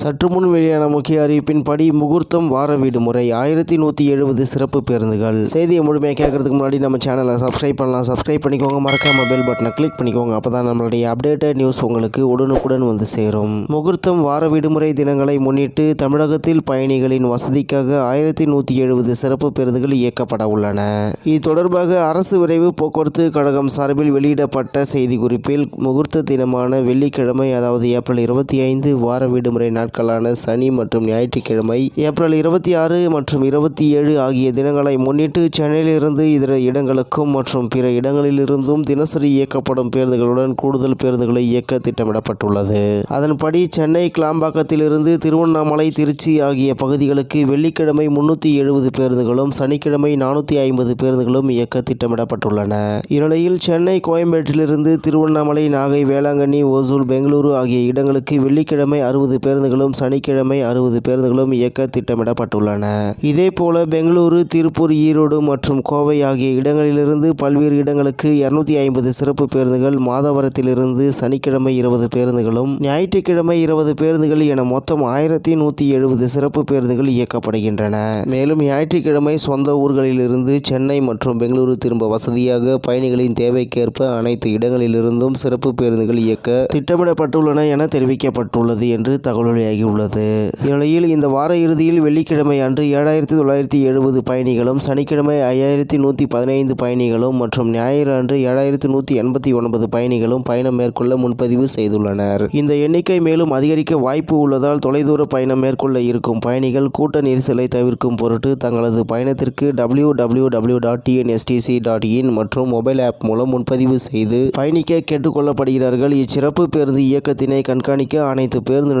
சற்று முன் வெளியான முக்கிய அறிவிப்பின்படி முகூர்த்தம் வார விடுமுறை ஆயிரத்தி நூற்றி எழுபது சிறப்பு பேருந்துகள். செய்தியை முழுமையாக கேட்கறதுக்கு முன்னாடி நம்ம சேனலை சப்ஸ்கிரைப் பண்ணலாம். சப்ஸ்கிரைப் பண்ணிக்கோங்க. மறக்காம பெல் பட்டனை கிளிக் பண்ணிக்கோங்க. அப்போ தான் நம்மளுடைய அப்டேட்டட் நியூஸ் உங்களுக்கு உடனுக்குடன் வந்து சேரும். முகூர்த்தம் வார விடுமுறை தினங்களை முன்னிட்டு தமிழகத்தில் பயணிகளின் வசதிக்காக ஆயிரத்தி நூற்றி எழுபது சிறப்பு பேருந்துகள் இயக்கப்பட உள்ளன. இது தொடர்பாக அரசு விரைவு போக்குவரத்து கழகம் சார்பில் வெளியிடப்பட்ட செய்திக்குறிப்பில் முகூர்த்த தினமான வெள்ளிக்கிழமை அதாவது ஏப்ரல் இருபத்தி ஐந்து வார விடுமுறை நாட்களான சனி மற்றும் ஞாயிற்றுக்கிழமை ஏப்ரல் இருபத்தி ஆறு மற்றும் இருபத்தி ஏழு ஆகிய தினங்களை முன்னிட்டு சென்னையிலிருந்து இதர இடங்களுக்கும் மற்றும் பிற இடங்களிலிருந்தும் தினசரி இயக்கப்படும் பேருந்துகளுடன் கூடுதல் பேருந்துகளை இயக்க திட்டமிடப்பட்டுள்ளது. அதன்படி சென்னை கிளாம்பாக்கத்திலிருந்து திருவண்ணாமலை திருச்சி ஆகிய பகுதிகளுக்கு வெள்ளிக்கிழமை முன்னூற்றி எழுபது பேருந்துகளும் சனிக்கிழமை நானூற்றி ஐம்பது பேருந்துகளும் இயக்க திட்டமிடப்பட்டுள்ளன. இந்நிலையில் சென்னை கோயம்பேட்டிலிருந்து திருவண்ணாமலை நாகை வேளாங்கண்ணி ஓசூர் பெங்களூரு ஆகிய இடங்களுக்கு வெள்ளிக்கிழமை அறுபது பேருந்துகள் பேருந்துகளும் சனிக்கிழமை அறுபது பேருந்துகளும் இயக்க திட்டமிடப்பட்டுள்ளன. இதேபோல பெங்களூரு திருப்பூர் ஈரோடு மற்றும் கோவை ஆகிய இடங்களிலிருந்து பல்வேறு இடங்களுக்கு இருநூத்தி ஐம்பது சிறப்பு பேருந்துகள் மாதவரத்திலிருந்து சனிக்கிழமை இருபது பேருந்துகளும் ஞாயிற்றுக்கிழமை இருபது பேருந்துகள் என மொத்தம் ஆயிரத்தி நூற்றி எழுபது சிறப்பு பேருந்துகள் இயக்கப்படுகின்றன. மேலும் ஞாயிற்றுக்கிழமை சொந்த ஊர்களிலிருந்து சென்னை மற்றும் பெங்களூரு திரும்ப வசதியாக பயணிகளின் தேவைக்கேற்ப அனைத்து இடங்களிலிருந்தும் சிறப்பு பேருந்துகள் இயக்க திட்டமிடப்பட்டுள்ளன என தெரிவிக்கப்பட்டுள்ளது என்று தகவல் வெளியாகியுள்ளது இந்நிலையில் இந்த வார இறுதியில் வெள்ளிக்கிழமை அன்று ஏழாயிரத்தி தொள்ளாயிரத்தி எழுபது பயணிகளும் சனிக்கிழமை ஐயாயிரத்தி நூற்றி பதினைந்து பயணிகளும் மற்றும் ஞாயிறு அன்று ஏழாயிரத்தி நூற்றி எண்பத்தி ஒன்பது பயணிகளும் பயணம் மேற்கொள்ள முன்பதிவு செய்துள்ளனர். இந்த எண்ணிக்கை மேலும் அதிகரிக்க வாய்ப்பு உள்ளதால் தொலைதூர பயணம் மேற்கொள்ள இருக்கும் பயணிகள் கூட்ட நெரிசலை தவிர்க்கும் பொருட்டு தங்களது பயணத்திற்கு W W W dot TNSTC dot in மற்றும் மொபைல் ஆப் மூலம் முன்பதிவு செய்து பயணிக்க கேட்டுக்கொள்ளப்படுகிறார்கள். இச்சிறப்பு பேருந்து இயக்கத்தினை கண்காணிக்க அனைத்து பேருந்து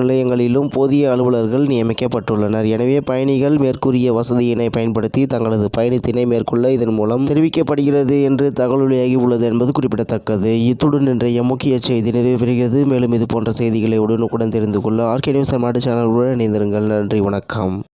நிலையங்களிலும் போதிய அலுவலர்கள் நியமிக்கப்பட்டுள்ளனர். எனவே பயணிகள் மேற்கூறிய வசதியினை பயன்படுத்தி தங்களது பயணத்தினை மேற்கொள்ள இதன் மூலம் தெரிவிக்கப்படுகிறது என்று தகவல் உள்ளது என்பது குறிப்பிடத்தக்கது. இத்துடன் இன்றைய முக்கிய செய்தி நிறைவு பெறுகிறது மேலும் இது போன்ற செய்திகளை உடனுக்குடன் தெரிந்து கொள்ள ஆர்கே நியூஸ் தமிழ்நாடு சேனலுடன் இணைந்திருங்கள். நன்றி வணக்கம்.